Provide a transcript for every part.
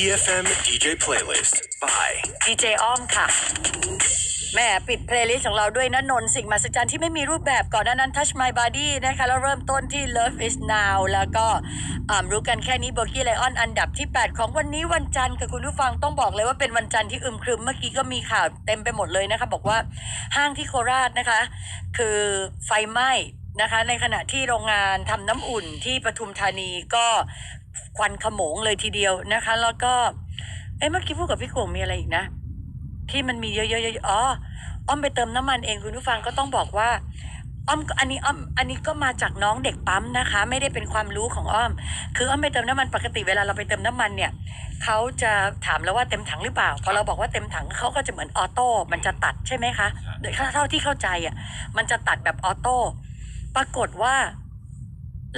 EFM DJ playlist by ดีเจอ้อมค่ะ แม่ปิดเพลย์ลิสต์ของเราด้วยนะนนท์สิ่งมหัศจรรย์ที่ไม่มีรูปแบบก่อนหนานั้น Touch My Body นะคะ แล้วเริ่มต้นที่ Love is Now แล้วก็อ่ารู้กันแค่นี้ b o g กี้ไลออนอันดับที่ 8 ของวันนี้วันจันทร์ค่ะคุณผู้ฟังต้องบอกเลยว่าเป็นวันจันทร์ที่อึมครึมเมื่อกี้ก็มีข่าวเต็มไปหมดเลยนะคะ บอกว่าห้างที่โคราชนะคะ คือไฟไหม้ นะคะ ในขณะที่โรงงานทำน้ำอุ่นที่ปทุมธานีก็ควันขโมงเลยทีเดียวนะคะ แล้วก็เอ้เมื่อกี้พูดกับพี่โขงมีอะไรอีกนะ ที่มันมีเยอะๆๆอ๋ออ้อมไปเติมน้ำมันเองคุณผู้ฟังก็ต้องบอกว่าอ้อมอันนี้อ้อมอันนี้ก็มาจากน้องเด็กปั๊มนะคะ ไม่ได้เป็นความรู้ของอ้อม คืออ้อมไปเติมน้ำมันปกติเวลาเราไปเติมน้ำมันเนี่ยเขาจะถามเราว่าเต็มถังหรือเปล่าพอเราบอกว่าเต็มถังเขาก็จะเหมือนออโต้มันจะตัดใช่ไหมคะโดยเท่าที่เข้าใจอะมันจะตัดแบบออโต้ ปรากฏว่า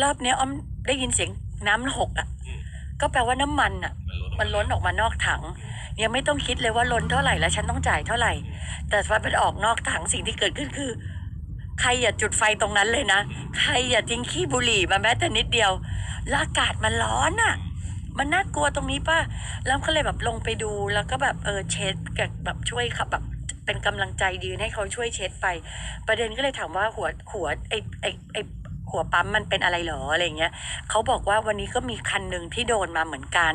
รอบเนี้ยอ้อมได้ยินเสียงน้ำหกอะ ก็แปลว่าน้ำมันอะ มันล้นออกมานอกถังยังไม่ต้องคิดเลยว่าล้นเท่าไหร่แล้วฉันต้องจ่ายเท่าไหร่ แต่พอมันออกนอกถังสิ่งที่เกิดขึ้นคือ ใครอย่าจุดไฟตรงนั้นเลยนะ ใครอย่าทิ้งขี้บุหรี่มาแม้แต่นิดเดียวแล้วอากาศมันร้อนอะ มันน่ากลัวตรงนี้ป่ะ แล้วก็เลยแบบลงไปดูแล้วก็แบบเออเช็ดกับแบบช่วยขับแบบ เป็นกำลังใจยืนให้เขาช่วยเช็ดไป ประเด็นก็เลยถามว่าหัวหัวไอไอไอหัวปั๊มมันเป็นอะไรหรออะไรเงี้ยเขาบอกว่าวันนี้ก็มีคันหนึ่งที่โดนมาเหมือนกัน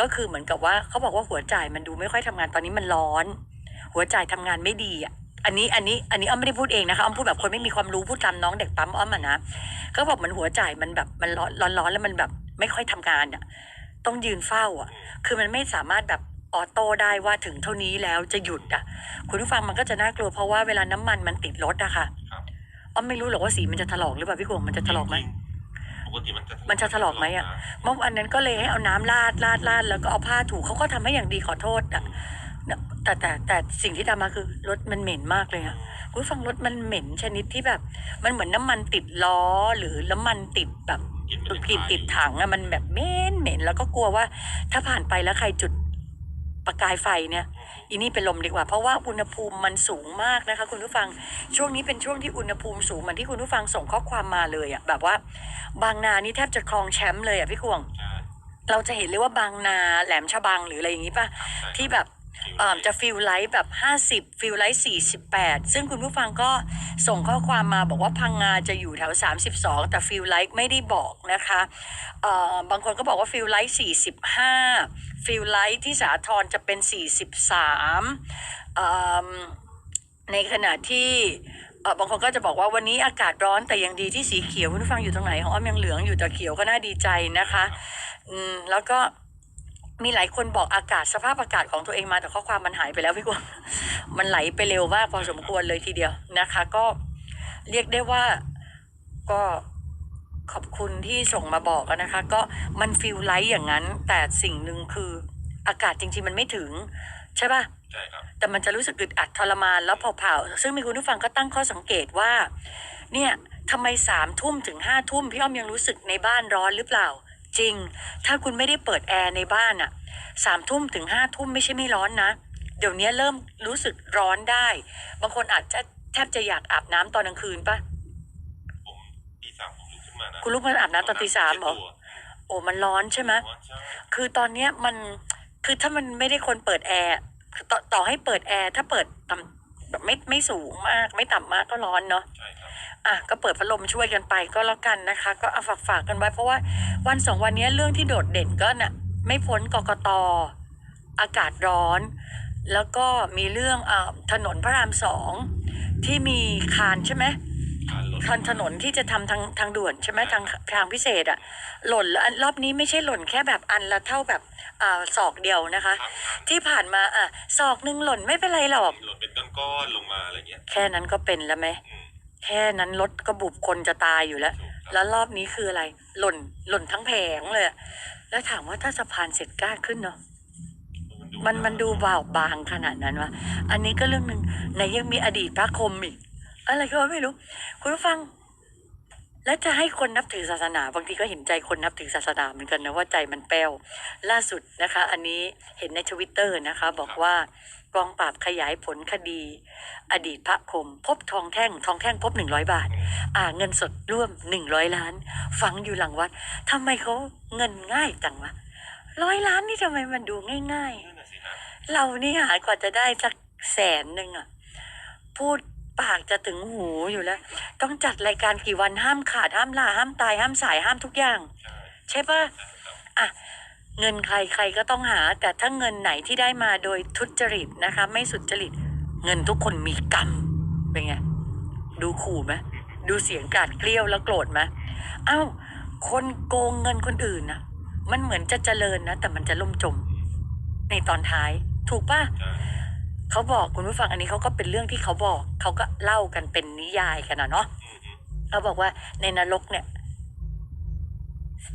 ก็คือเหมือนกับว่าเขาบอกว่าหัวจ่ายมันดูไม่ค่อยทำงานตอนนี้มันร้อน หัวจ่ายทำงานไม่ดีอะอันนี้อันนี้อันนี้อ้อมไม่ได้พูดเองนะคะอ้อมพูดแบบคนไม่มีความรู้พูดตามน้องเด็กปั๊มอ้อมอะนะก็บอกมันหัวจ่ายมันแบบมันร้อนร้อนแล้วมันแบบไม่ค่อยทำงานอะต้องยืนเฝ้าอะ คือมันไม่สามารถแบบ ออโต้ได้ว่าถึงเท่านี้แล้วจะหยุดอะ คุณผู้ฟังมันก็จะน่ากลัวเพราะว่าเวลาน้ำมันมันติดรถอะค่ะครับอ้อมไม่รู้หรอกว่าสีมันจะถลอกหรือเปล่าพี่กวงมันจะถลอกไหมปกติมันจะมันจะถลอกไหมอะเมื่อวันนั้นก็เลยให้เอาน้ำราดราดราดแล้วก็เอาผ้าถูเขาก็ทำให้อย่างดีขอโทษอะเนี่ยแต่แต่แต่สิ่งที่ตามมาคือรถมันเหม็นมากเลยอะคุณผู้ฟังรถมันเหม็นชนิดที่แบบ มันเหมือนน้ำมันติดล้อหรือน้ำมันติดแบบกินตุกกลิ่นติดถังอะมันแบบเหม็นเหม็นแล้วก็กลัวว่า ถ้าผ่านไปแล้วใครจุด ประกายไฟเนี่ยอีนี่เป็นลมดีกว่า เพราะว่าอุณหภูมิมันสูงมากนะคะ คุณผู้ฟังช่วงนี้เป็นช่วงที่อุณหภูมิสูงเหมือนที่คุณผู้ฟังส่งข้อความมาเลยอะแบบว่า บางนานี่แทบจะครองแชมป์เลยอะพี่ควงใช่เราจะเห็นเลยว่าบางนาแหลมฉบังหรืออะไรอย่างนี้ป่ะที่แบบเอ่อ จะฟิลไลท์แบบ 50 ฟิลไลท์ 48 ซึ่งคุณผู้ฟังก็ส่งข้อความมาบอกว่าพังงาจะอยู่แถว 32 แต่ฟิลไลท์ไม่ได้บอกนะคะอ่อบางคนก็บอกว่าฟิลไลท์ 45 ฟิลไลท์ที่สาทรจะเป็น 43เอิ่มในขณะที่บางคนก็จะบอกว่าวันนี้อากาศร้อนแต่ยังดีที่สีเขียวคุณผู้ฟังอยู่ตรงไหนของอ้อมยังเหลืองอยู่แต่เขียวก็น่าดีใจนะคะอืมแล้วก็ มีหลายคนบอกอากาศสภาพอากาศของตัวเองมาแต่ข้อความมันหายไปแล้วพี่กวางมันไหลไปเร็วมากพอสมควรเลยทีเดียวนะคะ ก็เรียกได้ว่าก็ขอบคุณที่ส่งมาบอกอะนะคะ ก็มันฟิลไลท์อย่างนั้น แต่สิ่งหนึ่งคืออากาศจริง ๆ มันไม่ถึง ใช่ปะใช่ครับแต่มันจะรู้สึกอึดอัดทรมานแล้วเผาๆซึ่งมีคุณผู้ฟังก็ตั้งข้อสังเกตว่า เนี่ยทำไมสามทุ่มถึงห้าทุ่มพี่อ้อมยังรู้สึกในบ้านร้อนหรือเปล่า จริง ถ้าคุณไม่ได้เปิดแอร์ในบ้านอะสามทุ่มถึงห้าทุ่มไม่ใช่ไม่ร้อนนะ เดี๋ยวนี้เริ่มรู้สึกร้อนได้ บางคนอาจจะแทบจะอยากอาบน้ำตอนกลางคืนปะผมตีสามผมลุกขึ้นมานะคุณลุกมาอาบน้ำตอนตีสามเหรอ โอ้มันร้อนใช่ไหมใช่คือตอนเนี้ยมันคือถ้ามันไม่ได้คนเปิดแอร์คือต่อต่อให้เปิดแอร์ถ้าเปิดต่ำแบบไม่ไม่สูงมาก ไม่ต่ำมากก็ร้อนเนาะใช่ครับ อะก็เปิดพัดลมช่วยกันไปก็แล้วกันนะคะ ก็เอาฝากฝากกันไว้ เพราะว่าวันสองวันเนี้ยเรื่องที่โดดเด่นก็น่ะไม่พ้นกกตอากาศร้อน แล้วก็มีเรื่องอ่าถนนพระรามสองที่มีคานใช่ไหมการลดคันถนนที่จะทำทางทางด่วนใช่ไหมทางทางพิเศษอะหล่นแล้วอันรอบนี้ไม่ใช่หล่นแค่แบบอันละเท่าแบบอ่าศอกเดียวนะคะทางทางที่ผ่านมาอะศอกหนึ่งหล่นไม่เป็นไรหรอกหล่นเป็นก้อนๆลงมาอะไรเงี้ยแค่นั้นก็เป็นแล้วไหมอืม แค่นั้นรถก็บุบคนจะตายอยู่แล้ว แล้วรอบนี้คืออะไร หล่นหล่นทั้งแผงเลย แล้วถามว่าถ้าสะพานเสร็จกล้าขึ้นเนาะมันมันดูเบาบางขนาดนั้นวะอันนี้ก็เรื่องหนึ่งไหนยังมีอดีตพระคมอีก อะไรก็ไม่รู้ คุณผู้ฟัง แล้วจะให้คนนับถือศาสนาบางทีก็เห็นใจคนนับถือศาสนาเหมือนกันนะว่าใจมันแป้วล่าสุดนะคะ อันนี้เห็นในทวิตเตอร์นะคะ บอกว่า กองปราบขยายผลคดี อดีตพระคม พบทองแท่ง ทองแท่งพบหนึ่งร้อยบาท อ่าเงินสดร่วมหนึ่งร้อยล้าน ฝังอยู่หลังวัดทำไมเขาเงินง่ายจังวะร้อยล้านนี่ทำไมมันดูง่ายๆ เรานี่หากว่าจะได้สักแสนหนึ่งอะ พูดปากจะถึงหูอยู่แล้ว ต้องจัดรายการกี่วันห้ามขาดห้ามลาห้ามตายห้ามสายห้ามทุกอย่าง ใช่ปะอะ เงินใครใครก็ต้องหา แต่ถ้าเงินไหนที่ได้มาโดยทุจริตนะคะ ไม่สุจริต เงินทุกคนมีกรรมเป็นไงดูขู่ไหมดูเสียงกราดเกลียวแล้วโกรธไหมเอ้า คนโกงเงินคนอื่นนะมันเหมือนจะเจริญนะ แต่มันจะล่มจม ในตอนท้าย ถูกปะใช่เขาบอกคุณผู้ฟังอันนี้เขาก็เป็นเรื่องที่เขาบอก เขาก็เล่ากันเป็นนิยายกันนะเนาะอืมอืมเขาบอกว่าในนรกเนี่ย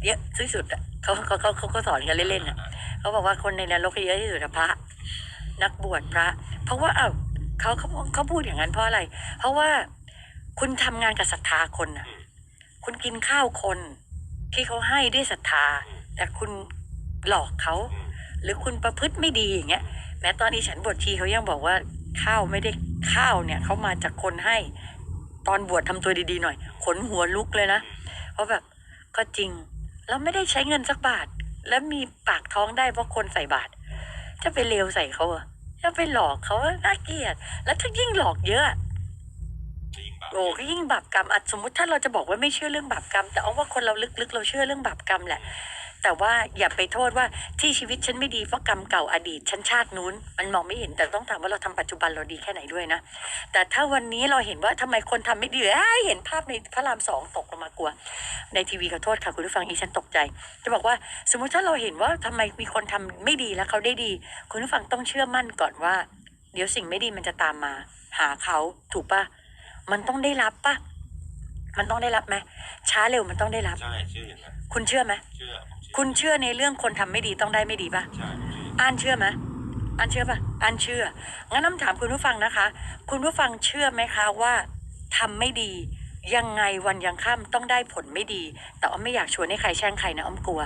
เยอะที่สุดอะเขาเขาเขาเขาก็สอนกันเล่นๆอะเขาบอกว่าคนในนรกเยอะที่สุดอะพระ นักบวชพระ เพราะว่าเอ้าเขาเขาเขาพูดอย่างนั้นเพราะอะไร เพราะว่าคุณทำงานกับศรัทธาคนอะคุณกินข้าวคนที่เขาให้ด้วยศรัทธา แต่คุณหลอกเขาอืมหรือคุณประพฤติไม่ดีอย่างเงี้ย แม้ตอนนี้ฉันบวชชีเขายังบอกว่าข้าวไม่ได้ข้าวเนี่ยเขามาจากคนให้ ตอนบวชทำตัวดีๆหน่อย ขนหัวลุกเลยนะ เพราะแบบก็จริง เราไม่ได้ใช้เงินสักบาท แล้วมีปากท้องได้เพราะคนใส่บาท จะไปเลวใส่เขาอะจะไปหลอกเขาอะน่าเกลียด แล้วถ้ายิ่งหลอกเยอะอะจะยิ่งบาปโอ้ก็ยิ่งบาปกรรมอะสมมติถ้าเราจะบอกว่าไม่เชื่อเรื่องบาปกรรม แต่เอาว่าคนเราลึกๆ เราเชื่อเรื่องบาปกรรมแหละ แต่ว่าอย่าไปโทษว่าที่ชีวิตฉันไม่ดีเพราะกรรมเก่าอดีตฉันชาตินู้น มันมองไม่เห็นแต่ต้องถามว่าเราทำปัจจุบันเราดีแค่ไหนด้วยนะ แต่ถ้าวันนี้เราเห็นว่าทำไมคนทำไม่ดีเอ้ยเห็นภาพในพระรามสองตกลงมากลัว ในทีวีขอโทษค่ะคุณผู้ฟังอีฉันตกใจ จะบอกว่าสมมุติถ้าเราเห็นว่าทำไมมีคนทำไม่ดีแล้วเขาได้ดี คุณผู้ฟังต้องเชื่อมั่นก่อนว่า เดี๋ยวสิ่งไม่ดีมันจะตามมา หาเขาถูกปะมันต้องได้รับปะ มันต้องได้รับไหมช้าเร็วมันต้องได้รับ ใช่เชื่ออย่างนั้นคุณเชื่อไหมเชื่อผมเชื่อคุณเชื่อในเรื่องคนทำไม่ดีต้องได้ไม่ดีปะ ใช่ผมเชื่ออ่านเชื่อไหมอ่านเชื่อปะอ่านเชื่อ งั้นน้ำถามคุณผู้ฟังนะคะ คุณผู้ฟังเชื่อไหมคะว่าทำไม่ดี ยังไงวันยังค่ำต้องได้ผลไม่ดี แต่อ้อมไม่อยากชวนให้ใครแช่งใครนะอ้อมกลัว